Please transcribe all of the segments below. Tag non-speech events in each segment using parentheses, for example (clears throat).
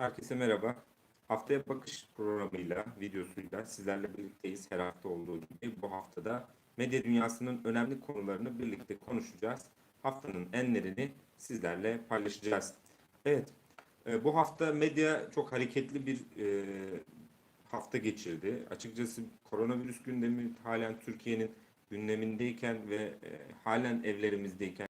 Herkese merhaba. Haftaya Bakış programıyla, videosuyla sizlerle birlikteyiz her hafta olduğu gibi. Bu haftada medya dünyasının önemli konularını birlikte konuşacağız. Haftanın enlerini sizlerle paylaşacağız. Evet, e, bu hafta medya çok hareketli bir e, hafta geçirdi. Açıkçası koronavirüs gündemi halen Türkiye'nin gündemindeyken ve e, halen evlerimizdeyken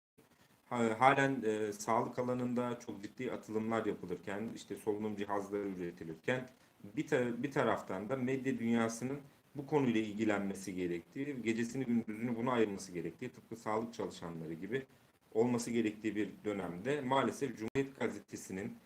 halen e, sağlık alanında çok ciddi atılımlar yapılırken, işte solunum cihazları üretilirken bir, ta- bir taraftan da medya dünyasının bu konuyla ilgilenmesi gerektiği, gecesini gündüzünü buna ayırması gerektiği, tıpkı sağlık çalışanları gibi olması gerektiği bir dönemde maalesef Cumhuriyet Gazetesi'nin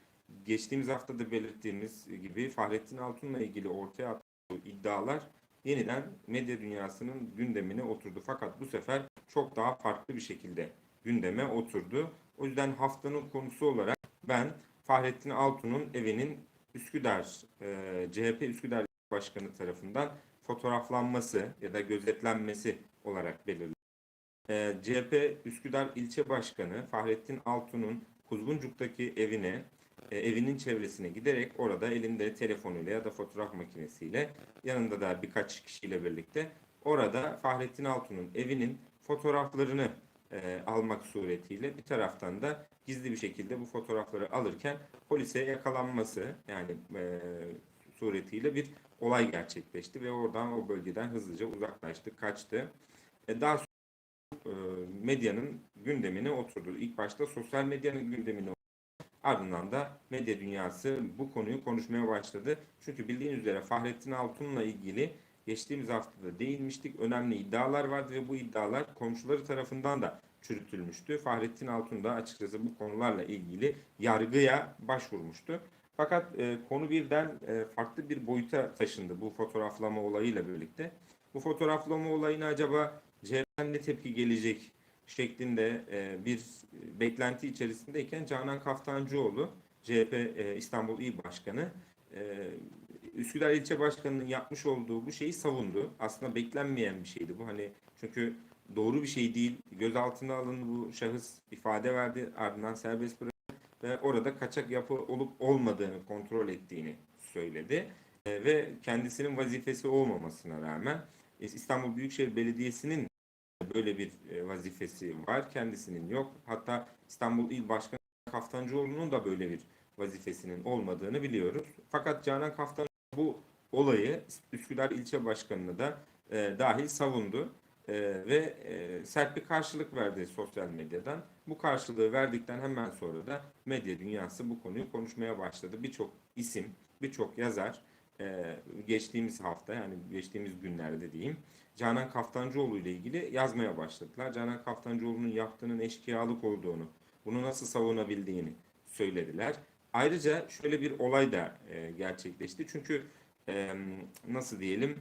geçtiğimiz hafta da belirttiğimiz gibi Fahrettin Altun'la ilgili ortaya attığı iddialar yeniden medya dünyasının gündemine oturdu. Fakat bu sefer çok daha farklı bir şekilde gündeme oturdu. O yüzden haftanın konusu olarak ben Fahrettin Altun'un evinin Üsküdar, e, CHP Üsküdar Başkanı tarafından fotoğraflanması ya da gözetlenmesi olarak belirledim. E, CHP Üsküdar İlçe Başkanı Fahrettin Altun'un Kuzguncuk'taki evine, e, evinin çevresine giderek orada elinde telefonuyla ya da fotoğraf makinesiyle yanında da birkaç kişiyle birlikte orada Fahrettin Altun'un evinin fotoğraflarını e, almak suretiyle bir taraftan da gizli bir şekilde bu fotoğrafları alırken polise yakalanması yani e, suretiyle bir olay gerçekleşti ve oradan o bölgeden hızlıca uzaklaştı, kaçtı. E, daha sonra e, medyanın gündemine oturdu. İlk başta sosyal medyanın gündemine. Ardından da medya dünyası bu konuyu konuşmaya başladı. Çünkü bildiğiniz üzere Fahrettin Altun'la ilgili geçtiğimiz haftada değinmiştik. Önemli iddialar vardı ve bu iddialar komşuları tarafından da çürütülmüştü. Fahrettin Altun da açıkçası bu konularla ilgili yargıya başvurmuştu. Fakat e, konu birden e, farklı bir boyuta taşındı bu fotoğraflama olayıyla birlikte. Bu fotoğraflama olayına acaba CHP'den ne tepki gelecek şeklinde e, bir beklenti içerisindeyken Canan Kaftancıoğlu CHP e, İstanbul İl Başkanı e, Üsküdar İlçe Başkanı'nın yapmış olduğu bu şeyi savundu. Aslında beklenmeyen bir şeydi bu. Hani çünkü doğru bir şey değil. Gözaltına alındı bu şahıs ifade verdi. Ardından serbest bırakıldı ve orada kaçak yapı olup olmadığını kontrol ettiğini söyledi. E, ve kendisinin vazifesi olmamasına rağmen e, İstanbul Büyükşehir Belediyesi'nin böyle bir e, vazifesi var. Kendisinin yok. Hatta İstanbul İl Başkanı Kaftancıoğlu'nun da böyle bir vazifesinin olmadığını biliyoruz. Fakat Canan Kaftan bu olayı Üsküdar İlçe Başkanı'nı da e, dahil savundu e, ve e, sert bir karşılık verdi sosyal medyadan. Bu karşılığı verdikten hemen sonra da medya dünyası bu konuyu konuşmaya başladı. Birçok isim, birçok yazar e, geçtiğimiz hafta yani geçtiğimiz günlerde diyeyim Canan Kaftancıoğlu ile ilgili yazmaya başladılar. Canan Kaftancıoğlu'nun yaptığının eşkıyalık olduğunu, bunu nasıl savunabildiğini söylediler. Ayrıca şöyle bir olay da e, gerçekleşti. Çünkü e, nasıl diyelim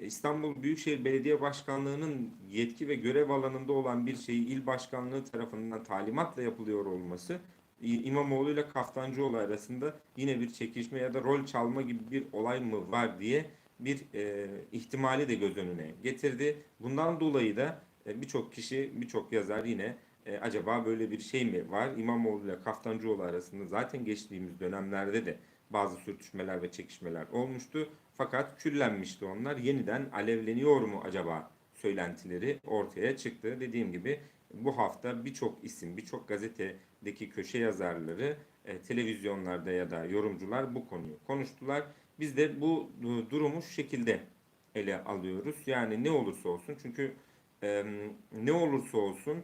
İstanbul Büyükşehir Belediye Başkanlığı'nın yetki ve görev alanında olan bir şeyi il başkanlığı tarafından talimatla yapılıyor olması İmamoğlu ile Kaftancıoğlu arasında yine bir çekişme ya da rol çalma gibi bir olay mı var diye bir e, ihtimali de göz önüne getirdi. Bundan dolayı da e, birçok kişi, birçok yazar yine e, acaba böyle bir şey mi var? İmamoğlu ile Kaftancıoğlu arasında zaten geçtiğimiz dönemlerde de bazı sürtüşmeler ve çekişmeler olmuştu. Fakat küllenmişti onlar. Yeniden alevleniyor mu acaba söylentileri ortaya çıktı. Dediğim gibi bu hafta birçok isim, birçok gazetedeki köşe yazarları, e, televizyonlarda ya da yorumcular bu konuyu konuştular. Biz de bu du- durumu şu şekilde ele alıyoruz. Yani ne olursa olsun çünkü e, ne olursa olsun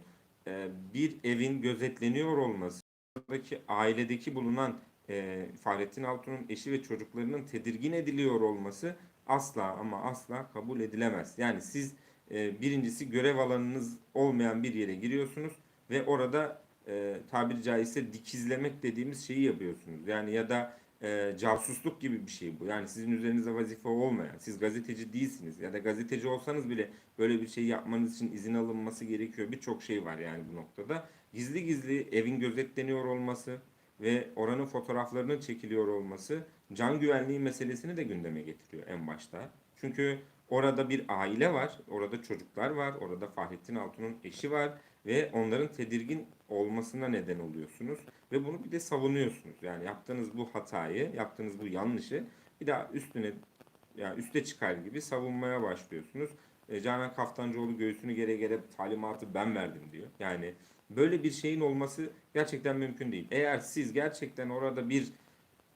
e, bir evin gözetleniyor olması, buradaki ailedeki bulunan e, Fahrettin Altun'un eşi ve çocuklarının tedirgin ediliyor olması asla ama asla kabul edilemez. Yani siz e, birincisi görev alanınız olmayan bir yere giriyorsunuz ve orada e, tabiri caizse dikizlemek dediğimiz şeyi yapıyorsunuz. Yani ya da e, casusluk gibi bir şey bu. Yani sizin üzerinize vazife olmayan, siz gazeteci değilsiniz ya da gazeteci olsanız bile böyle bir şey yapmanız için izin alınması gerekiyor. Birçok şey var yani bu noktada. Gizli gizli evin gözetleniyor olması ve oranın fotoğraflarının çekiliyor olması can güvenliği meselesini de gündeme getiriyor en başta. Çünkü orada bir aile var, orada çocuklar var, orada Fahrettin Altun'un eşi var ve onların tedirgin olmasına neden oluyorsunuz ve bunu bir de savunuyorsunuz. Yani yaptığınız bu hatayı, yaptığınız bu yanlışı bir daha üstüne yani üste çıkar gibi savunmaya başlıyorsunuz. E, Canan Kaftancıoğlu göğsünü gere gere talimatı ben verdim diyor. Yani böyle bir şeyin olması gerçekten mümkün değil. Eğer siz gerçekten orada bir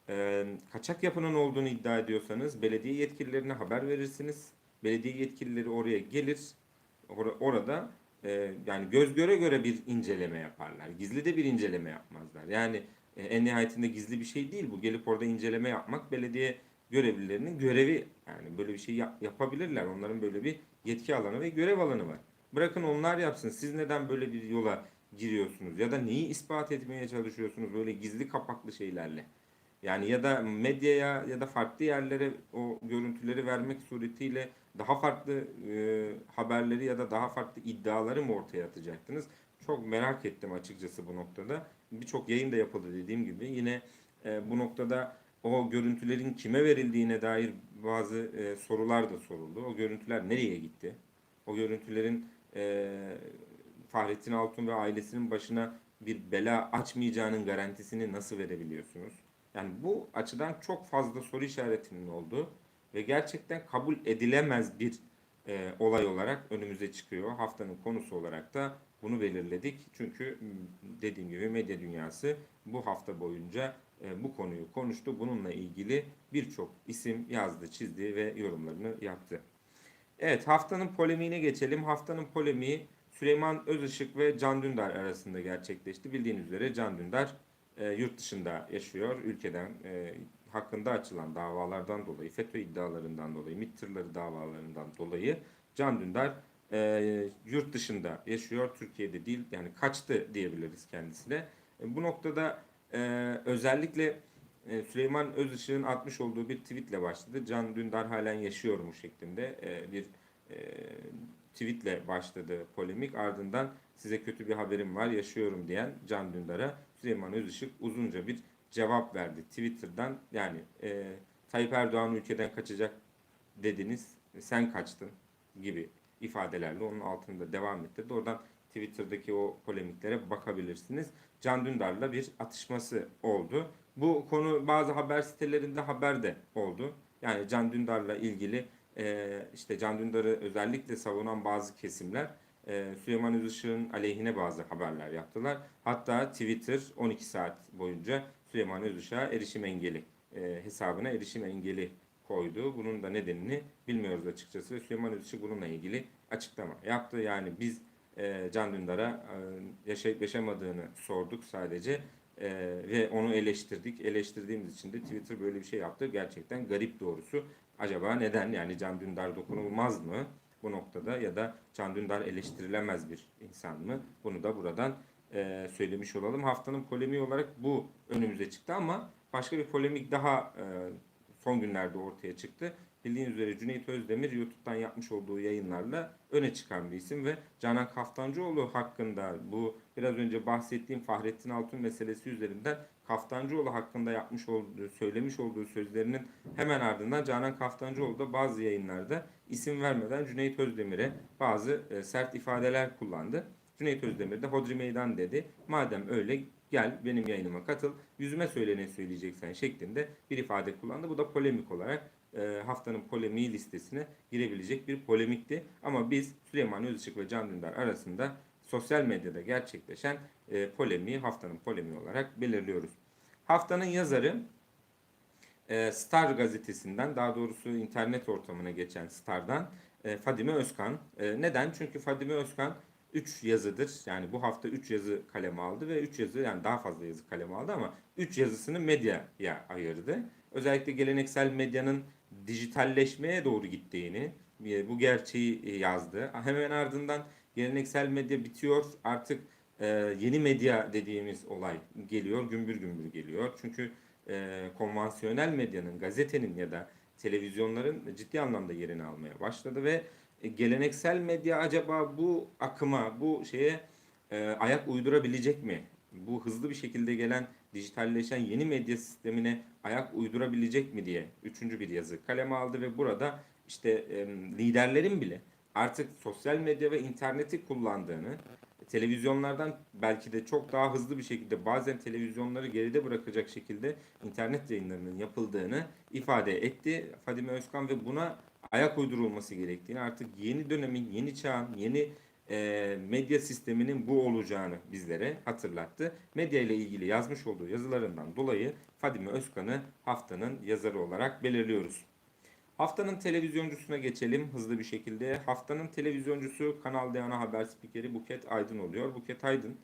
e, kaçak yapının olduğunu iddia ediyorsanız belediye yetkililerine haber verirsiniz. Belediye yetkilileri oraya gelir. Or- orada e, yani göz göre göre bir inceleme yaparlar. Gizli de bir inceleme yapmazlar. Yani e, en nihayetinde gizli bir şey değil bu. Gelip orada inceleme yapmak belediye görevlilerinin görevi. Yani böyle bir şey yap- yapabilirler. Onların böyle bir yetki alanı ve görev alanı var. Bırakın onlar yapsın. Siz neden böyle bir yola giriyorsunuz? Ya da neyi ispat etmeye çalışıyorsunuz böyle gizli kapaklı şeylerle? Yani ya da medyaya ya da farklı yerlere o görüntüleri vermek suretiyle daha farklı e, haberleri ya da daha farklı iddiaları mı ortaya atacaktınız? Çok merak ettim açıkçası bu noktada. Birçok yayın da yapıldı dediğim gibi. Yine e, bu noktada o görüntülerin kime verildiğine dair bazı e, sorular da soruldu. O görüntüler nereye gitti? O görüntülerin e, Fahrettin Altun ve ailesinin başına bir bela açmayacağının garantisini nasıl verebiliyorsunuz? Yani bu açıdan çok fazla soru işaretinin olduğu ve gerçekten kabul edilemez bir e, olay olarak önümüze çıkıyor. Haftanın konusu olarak da bunu belirledik. Çünkü dediğim gibi medya dünyası bu hafta boyunca e, bu konuyu konuştu. Bununla ilgili birçok isim yazdı, çizdi ve yorumlarını yaptı. Evet haftanın polemiğine geçelim. Haftanın polemiği Süleyman Özışık ve Can Dündar arasında gerçekleşti. Bildiğiniz üzere Can Dündar e, yurt dışında yaşıyor. Ülkeden e, hakkında açılan davalardan dolayı, FETÖ iddialarından dolayı, MİT tırları davalarından dolayı Can Dündar e, yurt dışında yaşıyor. Türkiye'de değil yani kaçtı diyebiliriz kendisine. E, bu noktada e, özellikle e, Süleyman Özışık'ın atmış olduğu bir tweetle başladı. Can Dündar halen yaşıyor mu şeklinde e, bir e, tweetle başladı polemik. Ardından size kötü bir haberim var yaşıyorum diyen Can Dündar'a Süleyman Özışık uzunca bir cevap verdi Twitter'dan. Yani e, Tayyip Erdoğan ülkeden kaçacak dediniz sen kaçtın gibi ifadelerle onun altında devam ettirdi. Oradan Twitter'daki o polemiklere bakabilirsiniz. Can Dündar'la bir atışması oldu. Bu konu bazı haber sitelerinde haber de oldu. Yani Can Dündar'la ilgili e, işte Can Dündar'ı özellikle savunan bazı kesimler e, Süleyman Özışık'ın aleyhine bazı haberler yaptılar. Hatta Twitter 12 saat boyunca Süleyman Özışık'a erişim engeli e, hesabına erişim engeli koydu. Bunun da nedenini bilmiyoruz açıkçası. Süleyman Özışık bununla ilgili açıklama yaptı. Yani biz e, Can Dündar'a e, yaşayıp yaşamadığını sorduk sadece e, ve onu eleştirdik. Eleştirdiğimiz için de Twitter böyle bir şey yaptı. Gerçekten garip doğrusu. Acaba neden? Yani Can Dündar dokunulmaz mı bu noktada ya da Can Dündar eleştirilemez bir insan mı? Bunu da buradan e, söylemiş olalım. Haftanın polemiği olarak bu önümüze çıktı ama başka bir polemik daha e, son günlerde ortaya çıktı. Bildiğiniz üzere Cüneyt Özdemir YouTube'dan yapmış olduğu yayınlarla öne çıkan bir isim ve Canan Kaftancıoğlu hakkında bu biraz önce bahsettiğim Fahrettin Altun meselesi üzerinden Kaftancıoğlu hakkında yapmış olduğu, söylemiş olduğu sözlerinin hemen ardından Canan Kaftancıoğlu da bazı yayınlarda isim vermeden Cüneyt Özdemir'e bazı e, sert ifadeler kullandı. Cüneyt Özdemir de Hodri Meydan dedi. Madem öyle gel benim yayınıma katıl. Yüzüme söyle ne söyleyeceksen şeklinde bir ifade kullandı. Bu da polemik olarak e, haftanın polemiği listesine girebilecek bir polemikti. Ama biz Süleyman Özışık ve Can Dündar arasında sosyal medyada gerçekleşen e, polemiği haftanın polemiği olarak belirliyoruz. Haftanın yazarı e, Star gazetesinden daha doğrusu internet ortamına geçen Star'dan Fadime Özkan. Neden? Çünkü Fadime Özkan 3 yazıdır. Yani bu hafta 3 yazı kaleme aldı ve 3 yazı yani daha fazla yazı kaleme aldı ama 3 yazısını medyaya ayırdı. Özellikle geleneksel medyanın dijitalleşmeye doğru gittiğini e, bu gerçeği e, yazdı. Hemen ardından geleneksel medya bitiyor. Artık e, yeni medya dediğimiz olay geliyor. Gümbür gümbür geliyor. Çünkü konvansiyonel medyanın, gazetenin ya da televizyonların ciddi anlamda yerini almaya başladı ve e, geleneksel medya acaba bu akıma, bu şeye e, ayak uydurabilecek mi? Bu hızlı bir şekilde gelen dijitalleşen yeni medya sistemine ayak uydurabilecek mi diye üçüncü bir yazı kaleme aldı ve burada işte e, liderlerin bile artık sosyal medya ve interneti kullandığını, televizyonlardan belki de çok daha hızlı bir şekilde bazen televizyonları geride bırakacak şekilde internet yayınlarının yapıldığını ifade etti Fadime Özkan ve buna ayak uydurulması gerektiğini artık yeni dönemin, yeni çağın, yeni e, medya sisteminin bu olacağını bizlere hatırlattı. Medya ile ilgili yazmış olduğu yazılarından dolayı Fadime Özkan'ı haftanın yazarı olarak belirliyoruz. Haftanın televizyoncusuna geçelim hızlı bir şekilde. Haftanın televizyoncusu Kanal D ana haber spikeri Buket Aydın oluyor. Buket Aydın,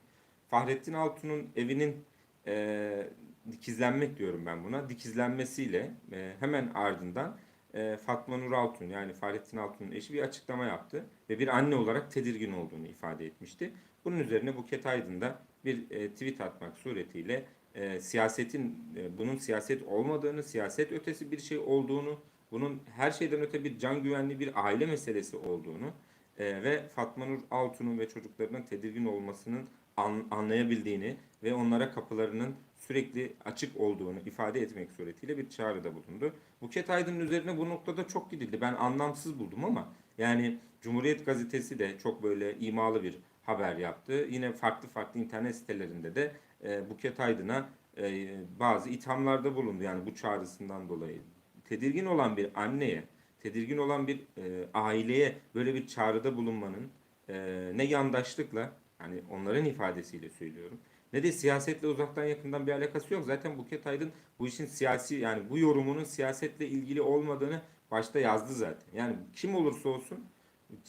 Fahrettin Altun'un evinin e, dikizlenmek diyorum ben buna. Dikizlenmesiyle e, hemen ardından e, Fatma Nur Altun yani Fahrettin Altun'un eşi bir açıklama yaptı. Ve bir anne olarak tedirgin olduğunu ifade etmişti. Bunun üzerine Buket Aydın da bir e, tweet atmak suretiyle e, siyasetin e, bunun siyaset olmadığını, siyaset ötesi bir şey olduğunu, bunun her şeyden öte bir can güvenli bir aile meselesi olduğunu ve Fatma Nur Altun'un ve çocuklarının tedirgin olmasının an, anlayabildiğini ve onlara kapılarının sürekli açık olduğunu ifade etmek suretiyle bir çağrıda bulundu. Buket Aydın'ın üzerine bu noktada çok gidildi. Ben anlamsız buldum ama yani Cumhuriyet Gazetesi de çok böyle imalı bir haber yaptı. Yine farklı farklı internet sitelerinde de e, Buket Aydın'a e, bazı ithamlarda bulundu. Yani bu çağrısından dolayı. Tedirgin olan bir anneye, tedirgin olan bir e, aileye böyle bir çağrıda bulunmanın e, ne yandaşlıkla, hani onların ifadesiyle söylüyorum, ne de siyasetle uzaktan yakından bir alakası yok. Zaten Buket Aydın bu işin siyasi yani bu yorumunun siyasetle ilgili olmadığını başta yazdı zaten. Yani kim olursa olsun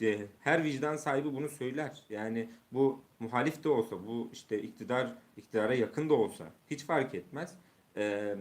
e, her vicdan sahibi bunu söyler. Yani bu muhalif de olsa, bu işte iktidar iktidara yakın da olsa hiç fark etmez. Ee,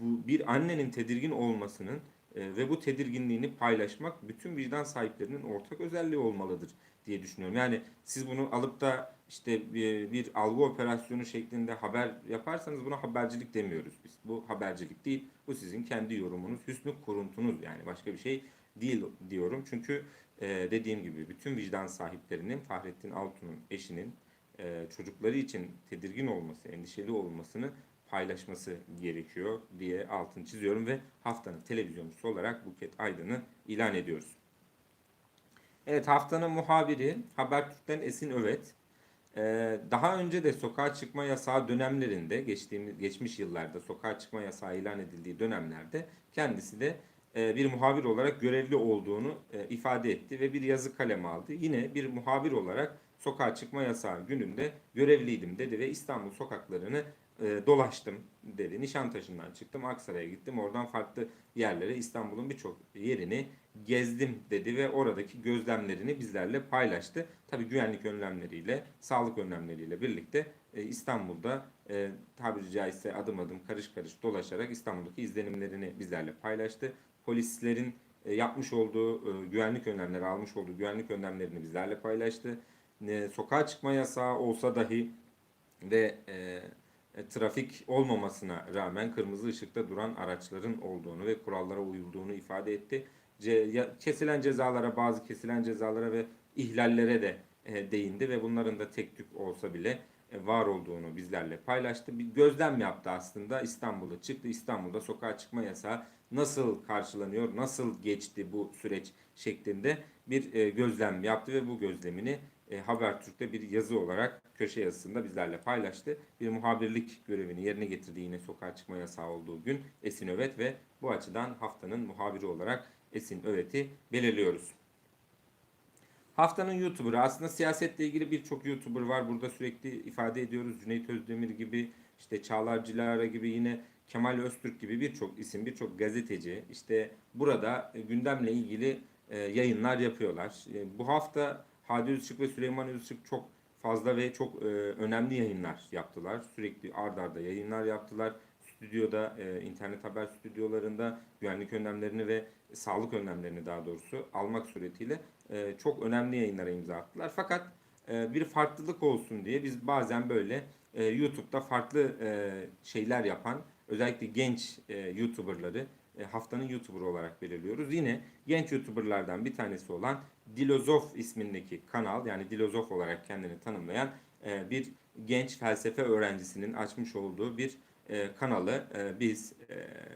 bu bir annenin tedirgin olmasının e, ve bu tedirginliğini paylaşmak bütün vicdan sahiplerinin ortak özelliği olmalıdır diye düşünüyorum. Yani siz bunu alıp da işte bir, bir algı operasyonu şeklinde haber yaparsanız buna habercilik demiyoruz biz. Bu habercilik değil. Bu sizin kendi yorumunuz, hüsnü kuruntunuz yani başka bir şey değil diyorum. Çünkü e, dediğim gibi bütün vicdan sahiplerinin Fahrettin Altun'un eşinin e, çocukları için tedirgin olması, endişeli olmasını paylaşması gerekiyor diye altını çiziyorum ve haftanın televizyoncusu olarak Buket Aydın'ı ilan ediyoruz. Evet haftanın muhabiri Habertürk'ten Esin Övet. Ee, daha önce de sokağa çıkma yasağı dönemlerinde geçtiğimiz geçmiş yıllarda sokağa çıkma yasağı ilan edildiği dönemlerde kendisi de e, bir muhabir olarak görevli olduğunu e, ifade etti ve bir yazı kaleme aldı. Yine bir muhabir olarak sokağa çıkma yasağı gününde görevliydim dedi ve İstanbul sokaklarını e, dolaştım dedi. Nişantaşı'ndan çıktım, Aksaray'a gittim. Oradan farklı yerlere İstanbul'un birçok yerini gezdim dedi ve oradaki gözlemlerini bizlerle paylaştı. Tabii güvenlik önlemleriyle, sağlık önlemleriyle birlikte e, İstanbul'da e, tabiri caizse adım adım karış karış dolaşarak İstanbul'daki izlenimlerini bizlerle paylaştı. Polislerin e, yapmış olduğu e, güvenlik önlemleri, almış olduğu güvenlik önlemlerini bizlerle paylaştı. E, sokağa çıkma yasağı olsa dahi ve e, trafik olmamasına rağmen kırmızı ışıkta duran araçların olduğunu ve kurallara uyulduğunu ifade etti. Kesilen cezalara, bazı kesilen cezalara ve ihlallere de e, değindi ve bunların da tek tük olsa bile e, var olduğunu bizlerle paylaştı. Bir gözlem yaptı aslında İstanbul'a çıktı. İstanbul'da sokağa çıkma yasağı nasıl karşılanıyor, nasıl geçti bu süreç şeklinde bir e, gözlem yaptı ve bu gözlemini e, Habertürk'te bir yazı olarak köşe yazısında bizlerle paylaştı. Bir muhabirlik görevini yerine getirdi yine sokağa çıkma yasağı olduğu gün Esin Övet ve bu açıdan haftanın muhabiri olarak Esin Övet'i belirliyoruz. Haftanın YouTuber'ı aslında siyasetle ilgili birçok YouTuber var. Burada sürekli ifade ediyoruz. Cüneyt Özdemir gibi, işte Çağlar Cilara gibi yine Kemal Öztürk gibi birçok isim, birçok gazeteci işte burada gündemle ilgili e, yayınlar yapıyorlar. E, bu hafta Hadi Özçık ve Süleyman Özçık çok fazla ve çok e, önemli yayınlar yaptılar. Sürekli ard arda yayınlar yaptılar. Stüdyoda, e, internet haber stüdyolarında güvenlik önlemlerini ve sağlık önlemlerini daha doğrusu almak suretiyle e, çok önemli yayınlara imza attılar. Fakat e, bir farklılık olsun diye biz bazen böyle e, YouTube'da farklı e, şeyler yapan özellikle genç e, YouTuber'ları haftanın YouTuber olarak belirliyoruz. Yine genç YouTuber'lardan bir tanesi olan Dilozof ismindeki kanal yani Dilozof olarak kendini tanımlayan e, bir genç felsefe öğrencisinin açmış olduğu bir e, kanalı biz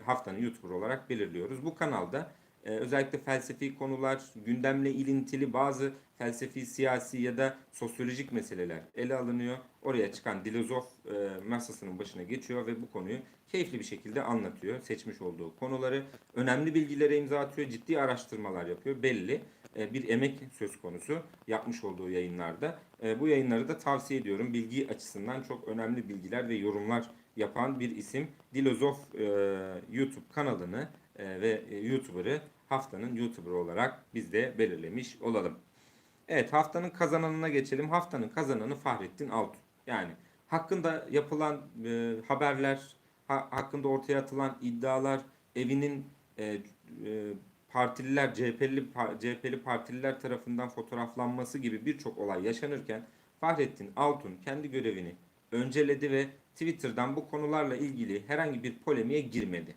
haftanın YouTuber olarak belirliyoruz. Bu kanalda e, özellikle felsefi konular, gündemle ilintili bazı felsefi, siyasi ya da sosyolojik meseleler ele alınıyor. Oraya çıkan dilozof e, masasının başına geçiyor ve bu konuyu keyifli bir şekilde anlatıyor. Seçmiş olduğu konuları, önemli bilgilere imza atıyor, ciddi araştırmalar yapıyor. Belli e, bir emek söz konusu yapmış olduğu yayınlarda. E, bu yayınları da tavsiye ediyorum. Bilgi açısından çok önemli bilgiler ve yorumlar yapan bir isim. Dilozof e, YouTube kanalını ve YouTuber'ı haftanın YouTuber olarak biz de belirlemiş olalım. Evet haftanın kazananına geçelim. Haftanın kazananı Fahrettin Altun. Yani hakkında yapılan e, haberler, ha- hakkında ortaya atılan iddialar, evinin e, e, partililer, CHP'li, CHP'li partililer tarafından fotoğraflanması gibi birçok olay yaşanırken Fahrettin Altun kendi görevini önceledi ve Twitter'dan bu konularla ilgili herhangi bir polemiğe girmedi.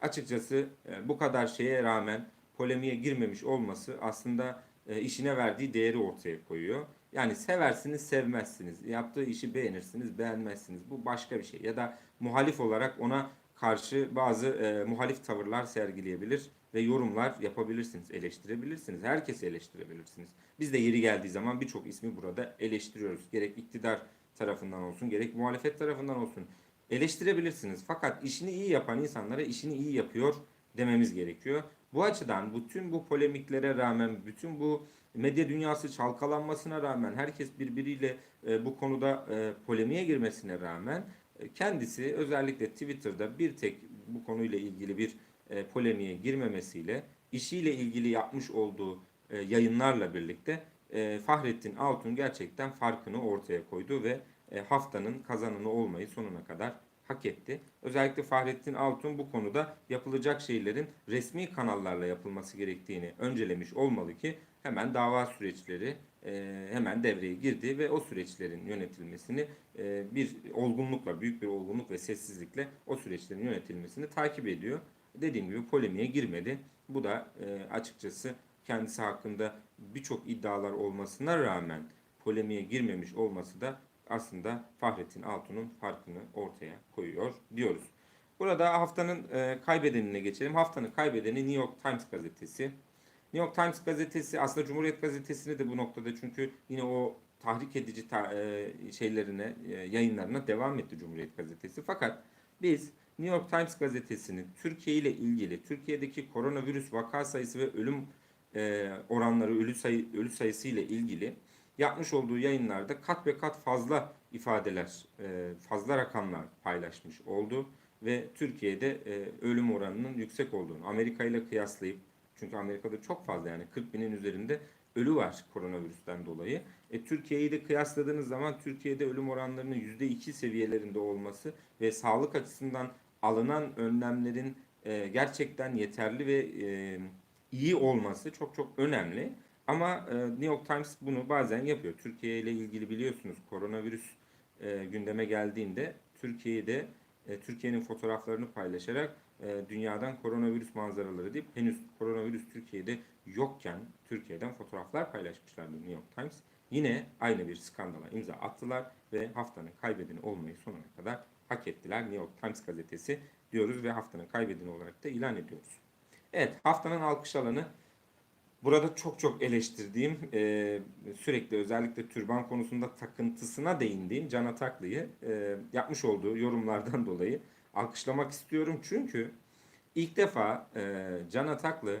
Açıkçası e, bu kadar şeye rağmen polemiğe girmemiş olması aslında e, işine verdiği değeri ortaya koyuyor. Yani seversiniz, sevmezsiniz. Yaptığı işi beğenirsiniz, beğenmezsiniz. Bu başka bir şey. Ya da muhalif olarak ona karşı bazı e, muhalif tavırlar sergileyebilir ve yorumlar yapabilirsiniz, eleştirebilirsiniz. Herkesi eleştirebilirsiniz. Biz de yeri geldiği zaman birçok ismi burada eleştiriyoruz. Gerek iktidar tarafından olsun, gerek muhalefet tarafından olsun. Eleştirebilirsiniz. Fakat işini iyi yapan insanlara işini iyi yapıyor dememiz gerekiyor. Bu açıdan bütün bu polemiklere rağmen, bütün bu medya dünyası çalkalanmasına rağmen, herkes birbiriyle e, bu konuda e, polemiğe girmesine rağmen e, kendisi özellikle Twitter'da bir tek bu konuyla ilgili bir e, polemiğe girmemesiyle işiyle ilgili yapmış olduğu e, yayınlarla birlikte e, Fahrettin Altun gerçekten farkını ortaya koydu ve haftanın kazananı olmayı sonuna kadar hak etti. Özellikle Fahrettin Altun bu konuda yapılacak şeylerin resmi kanallarla yapılması gerektiğini öncelemiş olmalı ki hemen dava süreçleri e, hemen devreye girdi ve o süreçlerin yönetilmesini e, bir olgunlukla, büyük bir olgunluk ve sessizlikle o süreçlerin yönetilmesini takip ediyor. Dediğim gibi polemiğe girmedi. Bu da e, açıkçası kendisi hakkında birçok iddialar olmasına rağmen polemiğe girmemiş olması da aslında Fahrettin Altun'un farkını ortaya koyuyor diyoruz. Burada haftanın e, kaybedenine geçelim. Haftanın kaybedeni New York Times gazetesi. New York Times gazetesi aslında Cumhuriyet gazetesini de bu noktada çünkü yine o tahrik edici ta, e, şeylerine, e, yayınlarına devam etti Cumhuriyet gazetesi. Fakat biz New York Times gazetesinin Türkiye ile ilgili, Türkiye'deki koronavirüs vaka sayısı ve ölüm e, oranları, ölü sayı ölü sayısı ile ilgili yapmış olduğu yayınlarda kat ve kat fazla ifadeler, e, fazla rakamlar paylaşmış oldu ve Türkiye'de e, ölüm oranının yüksek olduğunu Amerika ile kıyaslayıp çünkü Amerika'da çok fazla yani 40 binin üzerinde ölü var koronavirüsten dolayı. E, Türkiye'yi de kıyasladığınız zaman Türkiye'de ölüm oranlarının %2 seviyelerinde olması ve sağlık açısından alınan önlemlerin e, gerçekten yeterli ve e, iyi olması çok çok önemli. Ama e, New York Times bunu bazen yapıyor. Türkiye ile ilgili biliyorsunuz koronavirüs e, gündeme geldiğinde Türkiye'de e, Türkiye'nin fotoğraflarını paylaşarak e, dünyadan koronavirüs manzaraları deyip henüz koronavirüs Türkiye'de yokken Türkiye'den fotoğraflar paylaşmışlardı New York Times. Yine aynı bir skandala imza attılar ve haftanın kaybedeni olmayı sonuna kadar hak ettiler New York Times gazetesi diyoruz ve haftanın kaybedeni olarak da ilan ediyoruz. Evet haftanın alkış alanı Burada çok çok eleştirdiğim, e, sürekli özellikle türban konusunda takıntısına değindiğim Can Ataklı'yı e, yapmış olduğu yorumlardan (laughs) dolayı alkışlamak istiyorum. Çünkü ilk defa e, Can Ataklı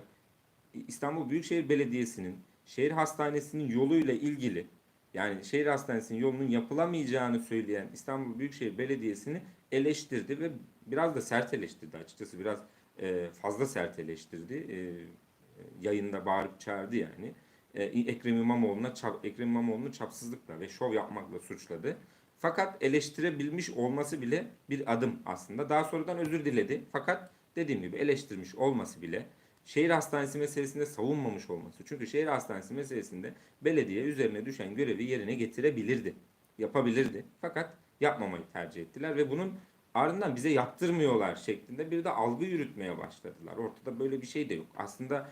İstanbul Büyükşehir Belediyesi'nin şehir hastanesinin yoluyla ilgili yani şehir hastanesinin yolunun yapılamayacağını söyleyen İstanbul Büyükşehir Belediyesi'ni eleştirdi ve biraz da sert eleştirdi açıkçası biraz e, fazla sert eleştirdi. E, yayında bağırıp çağırdı yani. E, Ekrem İmamoğlu'na Ekrem İmamoğlu'nu çapsızlıkla ve şov yapmakla suçladı. Fakat eleştirebilmiş olması bile bir adım aslında. Daha sonradan özür diledi. Fakat dediğim gibi eleştirmiş olması bile şehir hastanesi meselesinde savunmamış olması. Çünkü şehir hastanesi meselesinde belediye üzerine düşen görevi yerine getirebilirdi. Yapabilirdi. Fakat yapmamayı tercih ettiler ve bunun ardından bize yaptırmıyorlar şeklinde bir de algı yürütmeye başladılar. Ortada böyle bir şey de yok. Aslında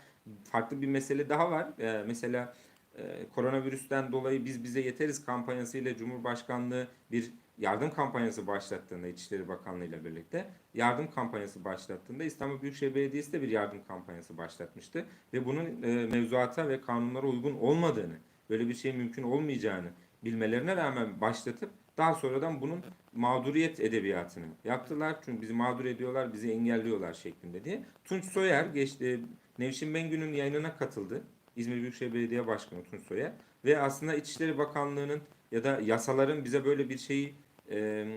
farklı bir mesele daha var. Ee, mesela e, koronavirüsten dolayı biz bize yeteriz kampanyasıyla Cumhurbaşkanlığı bir yardım kampanyası başlattığında İçişleri Bakanlığı ile birlikte yardım kampanyası başlattığında İstanbul Büyükşehir Belediyesi de bir yardım kampanyası başlatmıştı ve bunun e, mevzuata ve kanunlara uygun olmadığını, böyle bir şey mümkün olmayacağını bilmelerine rağmen başlatıp daha sonradan bunun mağduriyet edebiyatını yaptılar. Çünkü bizi mağdur ediyorlar, bizi engelliyorlar şeklinde diye. Tunç Soyer geçti Nevşin Bengü'nün yayınına katıldı. İzmir Büyükşehir Belediye Başkanı Tunç Soyer ve aslında İçişleri Bakanlığı'nın ya da yasaların bize böyle bir şeyi e,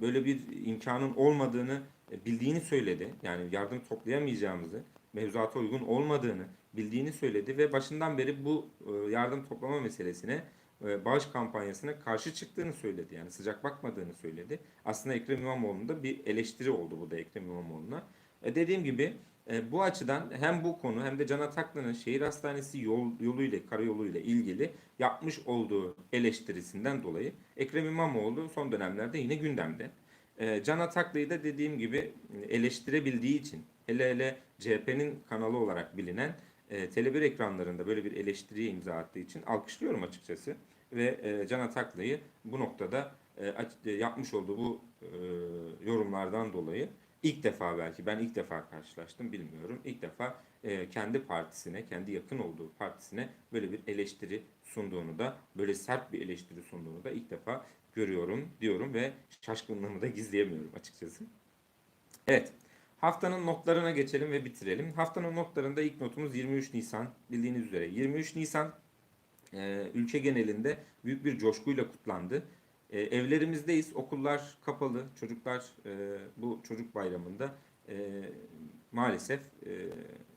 böyle bir imkanın olmadığını bildiğini söyledi. Yani yardım toplayamayacağımızı, mevzuata uygun olmadığını bildiğini söyledi ve başından beri bu e, yardım toplama meselesine e, bağış kampanyasına karşı çıktığını söyledi. Yani sıcak bakmadığını söyledi. Aslında Ekrem İmamoğlu'nda bir eleştiri oldu bu da Ekrem İmamoğlu'na. E, dediğim gibi e, bu açıdan hem bu konu hem de Can Ataklı'nın şehir hastanesi yol, yoluyla, karayoluyla ilgili yapmış olduğu eleştirisinden dolayı Ekrem İmamoğlu son dönemlerde yine gündemde. E, Can Ataklı'yı da dediğim gibi eleştirebildiği için hele hele CHP'nin kanalı olarak bilinen e, Tele1 ekranlarında böyle bir eleştiriye imza attığı için alkışlıyorum açıkçası. Ve e, Can Ataklı'yı bu noktada e, e, yapmış olduğu bu e, yorumlardan dolayı ilk defa belki ben ilk defa karşılaştım bilmiyorum. İlk defa e, kendi partisine, kendi yakın olduğu partisine böyle bir eleştiri sunduğunu da böyle sert bir eleştiri sunduğunu da ilk defa görüyorum diyorum ve şaşkınlığımı da gizleyemiyorum açıkçası. Evet. Haftanın notlarına geçelim ve bitirelim. Haftanın notlarında ilk notumuz 23 Nisan. Bildiğiniz üzere 23 Nisan e, ülke genelinde büyük bir coşkuyla kutlandı. E, evlerimizdeyiz, okullar kapalı, çocuklar e, bu çocuk bayramında e, maalesef e,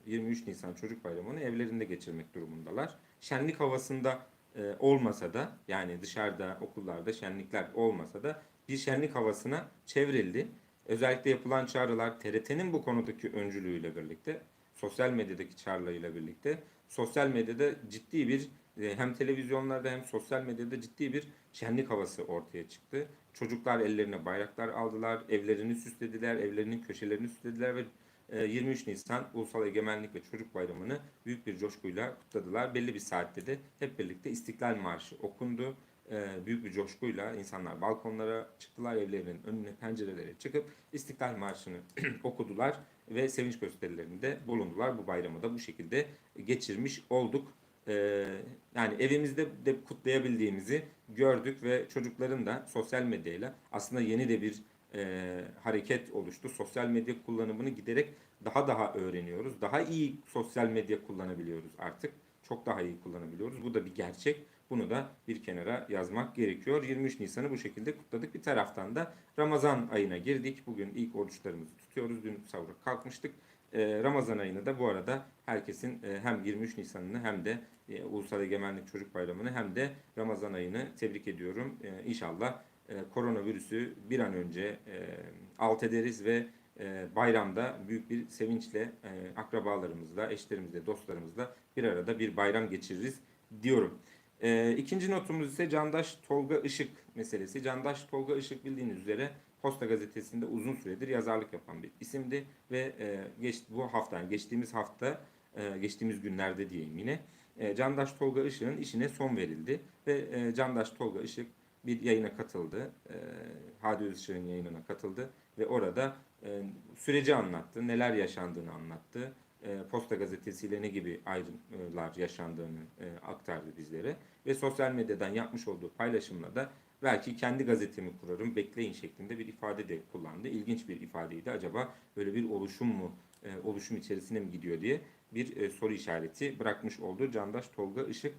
23 Nisan Çocuk Bayramı'nı evlerinde geçirmek durumundalar. Şenlik havasında e, olmasa da yani dışarıda okullarda şenlikler olmasa da bir şenlik havasına çevrildi. Özellikle yapılan çağrılar TRT'nin bu konudaki öncülüğüyle birlikte, sosyal medyadaki çağrılarıyla birlikte, sosyal medyada ciddi bir hem televizyonlarda hem sosyal medyada ciddi bir şenlik havası ortaya çıktı. Çocuklar ellerine bayraklar aldılar, evlerini süslediler, evlerinin köşelerini süslediler ve e, 23 Nisan Ulusal Egemenlik ve Çocuk Bayramı'nı büyük bir coşkuyla kutladılar. Belli bir saatte de hep birlikte İstiklal Marşı okundu. E, Büyük bir coşkuyla insanlar balkonlara çıktılar, evlerinin önüne, pencerelere çıkıp İstiklal Marşı'nı (clears throat) okudular ve sevinç gösterilerinde bulundular. Bu bayramı da bu şekilde geçirmiş olduk. Ee, yani evimizde de kutlayabildiğimizi gördük ve çocukların da sosyal medyayla aslında yeni de bir e, hareket oluştu. Sosyal medya kullanımını giderek daha daha öğreniyoruz. Daha iyi sosyal medya kullanabiliyoruz artık. Çok daha iyi kullanabiliyoruz. Bu da bir gerçek. Bunu da bir kenara yazmak gerekiyor. 23 Nisan'ı bu şekilde kutladık. Bir taraftan da Ramazan ayına girdik. Bugün ilk oruçlarımızı tutuyoruz. Dün sahura kalkmıştık. Ee, Ramazan ayını da bu arada herkesin e, hem 23 Nisan'ını hem de e, Ulusal Egemenlik Çocuk Bayramı'nı hem de Ramazan ayını tebrik ediyorum. E, inşallah koronavirüsü bir an önce alt ederiz ve bayramda büyük bir sevinçle akrabalarımızla, eşlerimizle, dostlarımızla bir arada bir bayram geçiririz diyorum. İkinci notumuz ise Candaş Tolga Işık meselesi. Candaş Tolga Işık bildiğiniz üzere Posta Gazetesi'nde uzun süredir yazarlık yapan bir isimdi ve e, geç, bu hafta, yani geçtiğimiz hafta, e, geçtiğimiz günlerde diyeyim yine, e, Candaş Tolga Işık'ın işine son verildi ve e, Candaş Tolga Işık bir yayına katıldı. E, Hadi Özışık'ın yayınına katıldı ve orada e, süreci anlattı, neler yaşandığını anlattı. E, Posta gazetesiyle ne gibi ayrımlar yaşandığını e, aktardı bizlere ve sosyal medyadan yapmış olduğu paylaşımla da belki kendi gazetemi kurarım bekleyin şeklinde bir ifade de kullandı. İlginç bir ifadeydi. Acaba böyle bir oluşum mu e, oluşum içerisine mi gidiyor diye bir soru işareti bırakmış oldu Candaş Tolga Işık.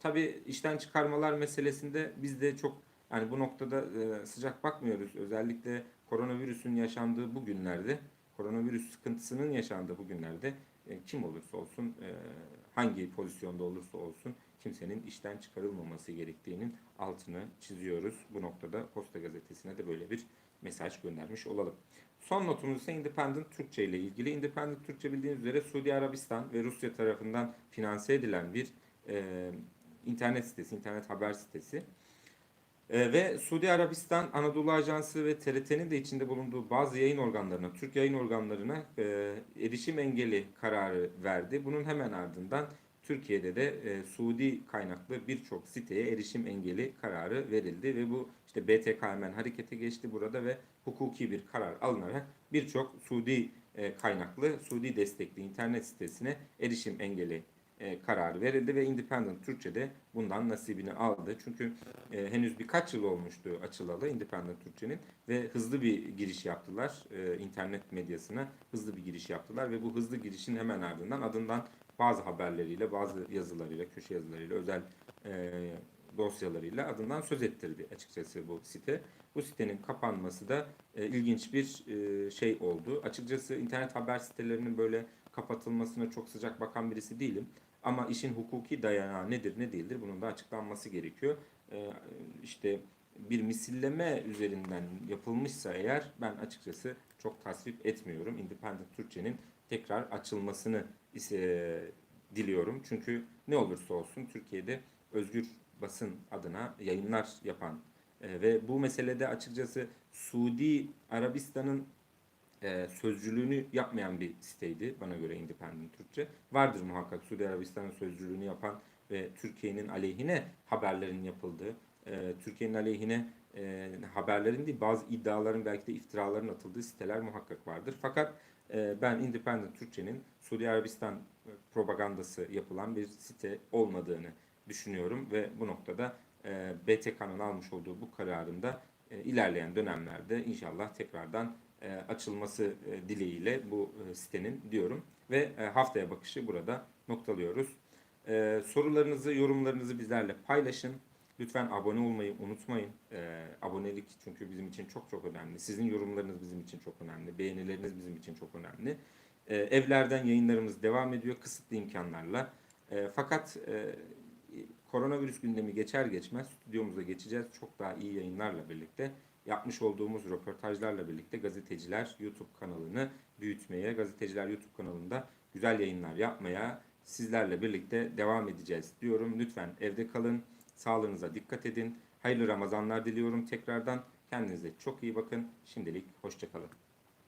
Tabii işten çıkarmalar meselesinde biz de çok yani bu noktada sıcak bakmıyoruz. Özellikle koronavirüsün yaşandığı bu günlerde, koronavirüs sıkıntısının yaşandığı bu günlerde e, kim olursa olsun, e, hangi pozisyonda olursa olsun kimsenin işten çıkarılmaması gerektiğinin altını çiziyoruz. Bu noktada Posta Gazetesi'ne de böyle bir mesaj göndermiş olalım. Son notumuz ise Independent Türkçe ile ilgili. Independent Türkçe bildiğiniz üzere Suudi Arabistan ve Rusya tarafından finanse edilen bir e, internet sitesi, internet haber sitesi. E, ve Suudi Arabistan Anadolu Ajansı ve TRT'nin de içinde bulunduğu bazı yayın organlarına, Türk yayın organlarına e, erişim engeli kararı verdi. Bunun hemen ardından Türkiye'de de e, Suudi kaynaklı birçok siteye erişim engeli kararı verildi ve bu işte BTKM'den harekete geçti burada ve hukuki bir karar alınarak birçok Suudi e, kaynaklı, Suudi destekli internet sitesine erişim engeli e, kararı verildi ve Independent Türkçe'de bundan nasibini aldı. Çünkü e, henüz birkaç yıl olmuştu açılalı Independent Türkçe'nin ve hızlı bir giriş yaptılar e, internet medyasına hızlı bir giriş yaptılar ve bu hızlı girişin hemen ardından adından bazı haberleriyle, bazı yazılarıyla, köşe yazılarıyla, özel e, dosyalarıyla adından söz ettirdi açıkçası bu site. Bu sitenin kapanması da e, ilginç bir e, şey oldu. Açıkçası internet haber sitelerinin böyle kapatılmasına çok sıcak bakan birisi değilim. Ama işin hukuki dayanağı nedir ne değildir bunun da açıklanması gerekiyor. E, işte bir misilleme üzerinden yapılmışsa eğer ben açıkçası çok tasvip etmiyorum. Independent Türkçe'nin tekrar açılmasını ise diliyorum. Çünkü ne olursa olsun Türkiye'de özgür basın adına yayınlar yapan e, ve bu meselede açıkçası Suudi Arabistan'ın e, sözcülüğünü yapmayan bir siteydi bana göre Independent Türkçe. Vardır muhakkak Suudi Arabistan'ın sözcülüğünü yapan ve Türkiye'nin aleyhine haberlerin yapıldığı, e, Türkiye'nin aleyhine e, haberlerin değil bazı iddiaların belki de iftiraların atıldığı siteler muhakkak vardır. Fakat e, ben Independent Türkçe'nin Suudi Arabistan propagandası yapılan bir site olmadığını düşünüyorum ve bu noktada e, BTK'nın almış olduğu bu kararında e, ilerleyen dönemlerde inşallah tekrardan e, açılması e, dileğiyle bu e, sitenin diyorum ve e, haftaya bakışı burada noktalıyoruz. E, sorularınızı, yorumlarınızı bizlerle paylaşın. Lütfen abone olmayı unutmayın. E, abonelik çünkü bizim için çok çok önemli. Sizin yorumlarınız bizim için çok önemli. Beğenileriniz bizim için çok önemli. E, evlerden yayınlarımız devam ediyor kısıtlı imkanlarla. E, fakat e, koronavirüs gündemi geçer geçmez stüdyomuza geçeceğiz. Çok daha iyi yayınlarla birlikte yapmış olduğumuz röportajlarla birlikte gazeteciler YouTube kanalını büyütmeye, gazeteciler YouTube kanalında güzel yayınlar yapmaya sizlerle birlikte devam edeceğiz diyorum. Lütfen evde kalın, sağlığınıza dikkat edin. Hayırlı Ramazanlar diliyorum tekrardan. Kendinize çok iyi bakın. Şimdilik hoşçakalın.